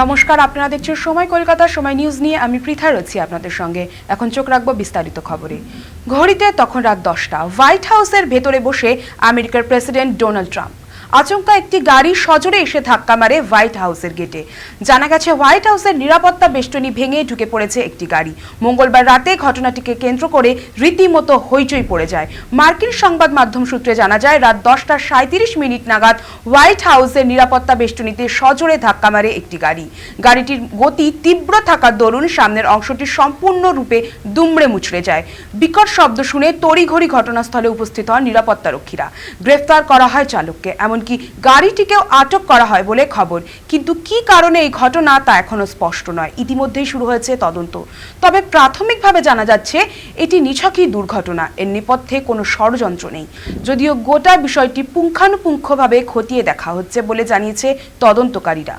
নমস্কার, আপনারা দেখছেন সময় কলকাতার সময় নিউজ নিয়ে আমি পৃথা রয়েছি আপনাদের সঙ্গে। এখন চোখ রাখব বিস্তারিত খবরে। ঘড়িতে তখন রাত দশটা। হোয়াইট হাউসের ভেতরে বসে আমেরিকার প্রেসিডেন্ট ডোনাল্ড ট্রাম্প। আচমকা একটি গাড়ি সজোরে এসে ধাক্কা মারে হোয়াইট হাউসের গেটে। জানা গেছে, হোয়াইট হাউসের নিরাপত্তা বেষ্টনী ভেঙে ঢুকে পড়েছে একটি গাড়ি। মঙ্গলবার রাতে ঘটনাটিকে কেন্দ্র করে রীতিমতো হইচই পড়ে যায়। মার্কিন সংবাদ মাধ্যম সূত্রে জানা যায়, রাত দশটা সাঁত্রিশ মিনিট নাগাদ হোয়াইট হাউসের নিরাপত্তা বেষ্টনীতে সজোরে ধাক্কা মারে একটি গাড়ি। গাড়িটির গতি তীব্র থাকার দরুন সামনের অংশটি সম্পূর্ণরূপে দুমড়ে মুচড়ে যায়। বিকট শব্দ শুনে তড়িঘড়ি ঘটনাস্থলে উপস্থিত হন নিরাপত্তারক্ষীরা। গ্রেফতার করা হয় চালককে এমনকি গাড়িটিকেও আটক করা হয় বলে খবর। কিন্তু কি কারণে এই ঘটনা তা এখনও স্পষ্ট নয়। ইতিমধ্যেই শুরু হয়েছে তদন্ত। তবে প্রাথমিকভাবে জানা যাচ্ছে, এটি নিছকই দুর্ঘটনা। এর নেপথ্যে কোনো ষড়যন্ত্র নেই। যদিও গোটা বিষয়টি পুঙ্খানুপুঙ্খভাবে খতিয়ে দেখা হচ্ছে বলে জানিয়েছে তদন্তকারীরা।